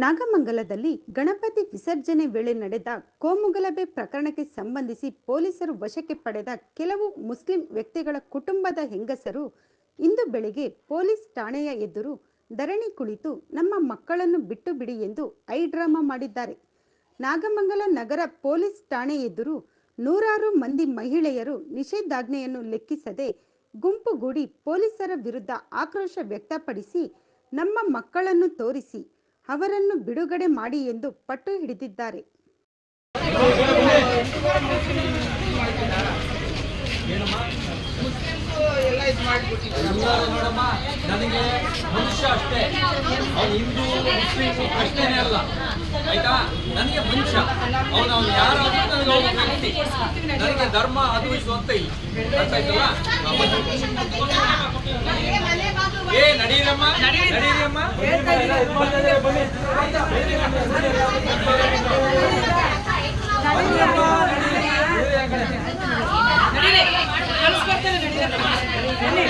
ನಾಗಮಂಗಲದಲ್ಲಿ ಗಣಪತಿ ವಿಸರ್ಜನೆ ವೇಳೆ ನಡೆದ ಕೋಮುಗಲಭೆ ಪ್ರಕರಣಕ್ಕೆ ಸಂಬಂಧಿಸಿ ಪೊಲೀಸರು ವಶಕ್ಕೆ ಪಡೆದ ಕೆಲವು ಮುಸ್ಲಿಂ ವ್ಯಕ್ತಿಗಳ ಕುಟುಂಬದ ಹೆಂಗಸರು ಇಂದು ಬೆಳಿಗ್ಗೆ ಪೊಲೀಸ್ ಠಾಣೆಯ ಎದುರು ಧರಣಿ ಕುಳಿತು ನಮ್ಮ ಮಕ್ಕಳನ್ನು ಬಿಟ್ಟು ಬಿಡಿ ಎಂದು ಐ ಡ್ರಾಮಾ ಮಾಡಿದ್ದಾರೆ. ನಾಗಮಂಗಲ ನಗರ ಪೊಲೀಸ್ ಠಾಣೆ ಎದುರು ನೂರಾರು ಮಂದಿ ಮಹಿಳೆಯರು ನಿಷೇಧಾಜ್ಞೆಯನ್ನು ಲೆಕ್ಕಿಸದೆ ಗುಂಪುಗೂಡಿ ಪೊಲೀಸರ ವಿರುದ್ಧ ಆಕ್ರೋಶ ವ್ಯಕ್ತಪಡಿಸಿ ನಮ್ಮ ಮಕ್ಕಳನ್ನು ತೋರಿಸಿ ಅವರನ್ನು ಬಿಡುಗಡೆ ಮಾಡಿ ಎಂದು ಪಟ್ಟು ಹಿಡಿದಿದ್ದಾರೆ ಧರ್ಮ ಅದು ಅಂತ ಇಲ್ಲ ಏ ನಡೀರಮ್ಮ นี่